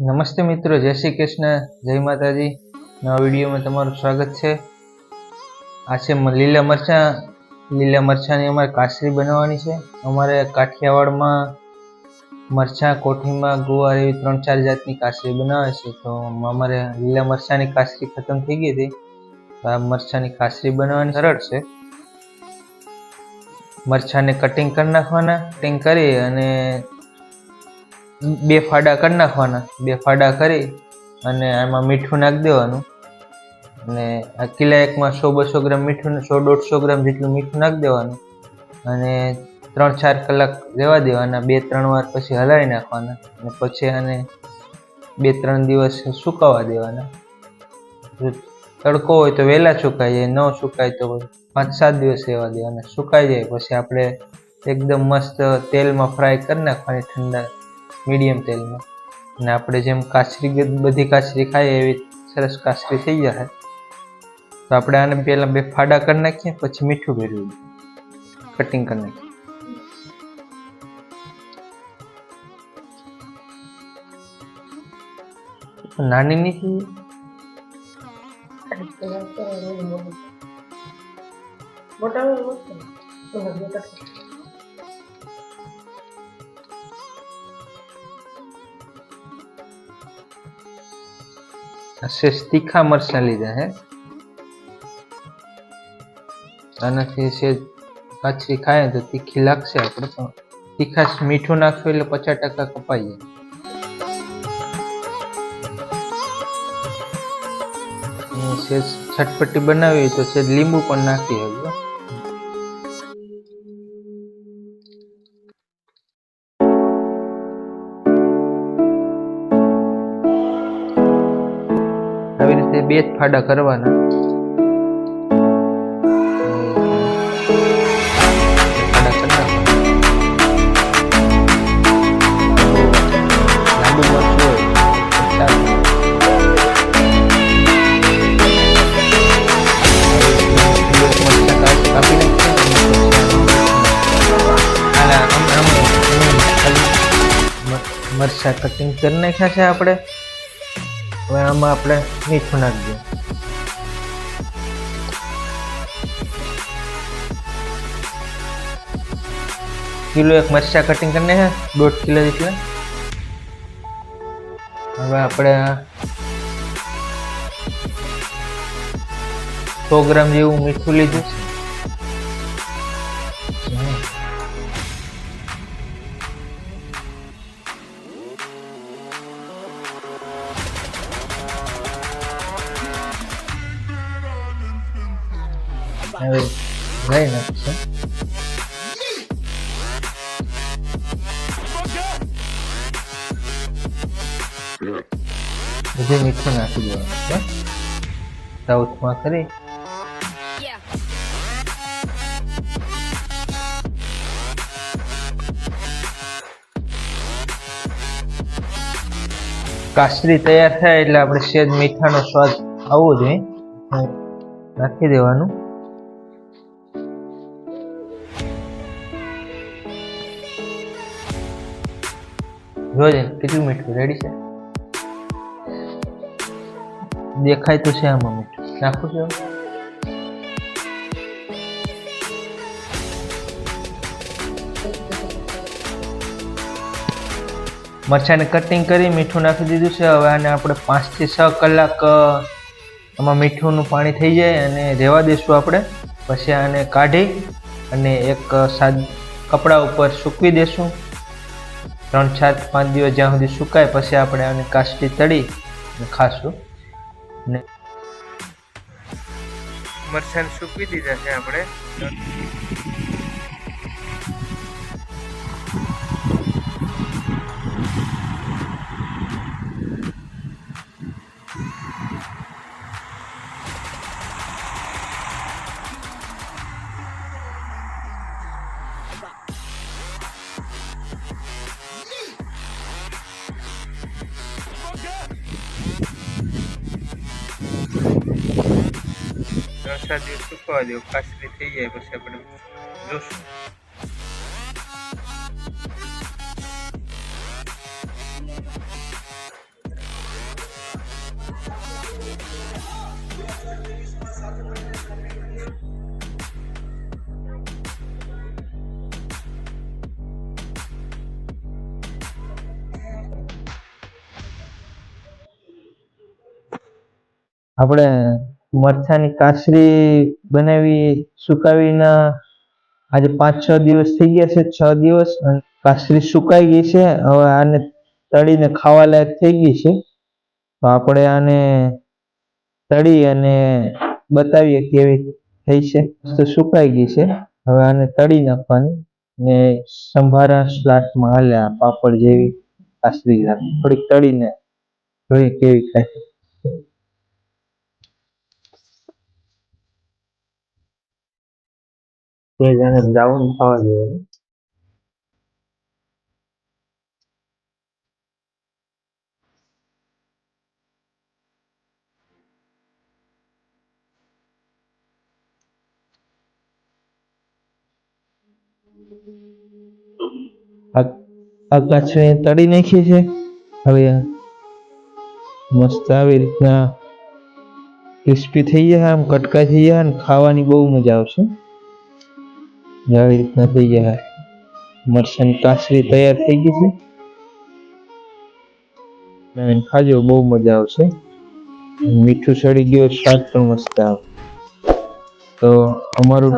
નમસ્તે મિત્રો, જય શ્રી કૃષ્ણ, જય માતાજી. નવા વિડીયોમાં તમારું સ્વાગત છે. આ છે લીલા મરચાં. લીલા મરચાંની અમારે કાસરી બનાવવાની છે. અમારે કાઠિયાવાડમાં મરચાં કોઠીમાં ગુવાર એવી ત્રણ ચાર જાતની કાસરી બનાવે છે. તો અમારે લીલા મરચાંની કાસરી ખતમ થઈ ગઈ હતી. તો આ મરચાંની કાસરી બનાવવાની સરળ છે. મરચાંને કટિંગ કરી નાખવાના. કટિંગ કરી અને બે ફાડા કરી નાખવાના. બે ફાડા કરી અને આમાં મીઠું નાખી દેવાનું. અને આ કિલા એકમાં સો બસો ગ્રામ મીઠું, સો દોઢસો ગ્રામ જેટલું મીઠું નાખી દેવાનું. અને ત્રણ ચાર કલાક રહેવા દેવાના, બે ત્રણ વાર પછી હલાવી નાખવાના. અને પછી આને બે ત્રણ દિવસ સુકાવા દેવાના. તડકો હોય તો વહેલા સુકાઈ જાય, ન સુકાય તો પાંચ સાત દિવસ રહેવા દેવાના. સુકાઈ જાય, પછી આપણે એકદમ મસ્ત તેલમાં ફ્રાય કરી નાખવાની ઠંડા મીડિયમ તેલમાં. અને આપણે જેમ કાચરી બધી કાચરી ખાઈએ એવી સરસ કાચરી થઈ જશે તો આપણે આને પહેલાં બે ફાડા કરી નાખીએ, પછી મીઠું ભેરવી કટિંગ કરી નાખીએ. નાની નથી મોટા શેષ તીખા મરચાં લીધા હે આનાથી સેજ કાચરી ખાય તો તીખી લાગશે આપણે પણ તીખાશ મીઠું નાખશું એટલે પચાસ ટકા કપાઈ જાય અને સેજ છટપટી બનાવી હોય તો સેજ લીંબુ પણ નાખી શકજો આમ- જ ફાડા કરવાના મરચા કટિંગ કરી નાખ્યા છે આપણે હવે આમાં આપણે મીઠું નાખી દઈએ કિલો એક મરચાં કટિંગ કરીને હે, દોઢ કિલો જેટલા. હવે આપણે આ સો ગ્રામ જેવું મીઠું લીધું છે. હવે લઈ નાખશે બધું મીઠું નાખી દેવાનું છે સાઉથમાં કરી. કાસરી તૈયાર થાય એટલે આપણે સેજ મીઠાનો સ્વાદ આવવો જોઈએ. નાખી દેવાનું. જોજે કેટલું મીઠું રેડી છે? દેખાય તો છે આમાં મીઠું. નાખું છું? મરચાંને કટિંગ કરી, મીઠું નાખી દીધું છે. હવે આને આપણે પાંચથી છ કલાક આમાં મીઠુંનું પાણી થઈ જાય અને રહેવા દઈશું આપણે. પછી આને કાઢી અને એક સાદ કપડા ઉપર સૂકવી દેશું. ત્રણ ચાર પાંચ દિવસ જ્યાં સુધી સુકાય, પછી આપણે આને કાસ્ટી તળી ખાશું. ને મરચાં સૂકવી દીધા છે આપણે. પાંચ સાત દિવસ સુકવા દો કાસરી થઈ જાય પછી આપણે આપણે મરચાની કાસરી બનાવી, સુકાવીને આજે પાંચ, છ દિવસ થઈ ગયા છે, છ દિવસ કાસરી સુકાઈ ગઈ છે. હવે આને તળીને ખાવા લાયક થઈ ગઈ છે. આપણે આને તળી અને બતાવીએ કેવી થઈ છે. તો સુકાઈ ગઈ છે. હવે આને તળી નાખવાની ને સંભારા સ્લાટમાં હાલ્યા પાપડ જેવી કાસરી. થોડીક તળીને જોઈએ કેવી થાય. તો જાણે બ્રાઉન થવા જોઈએ આ આ કાચને તળી નાખીએ છે હવે આ મસ્ત આવી રીતના ક્રિસ્પી થઈ જાય આમ કટકા થઈ જાય અને ખાવાની બહુ મજા આવશે ને આવી રીતના થઈ ગયા મરચાંની કાસરી તૈયાર થઈ ગઈ છે. મેં ખાજો બહુ મજા આવશે. મીઠું સડી ગયું સ્વાદ પણ મસ્ત આવે. તો અમારું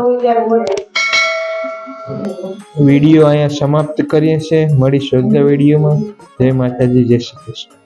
વીડિયો અહીંયા સમાપ્ત કરીએ છીએ. મળીશું અગલા વિડીયોમાં. જય માતાજી જય શ્રી કૃષ્ણ.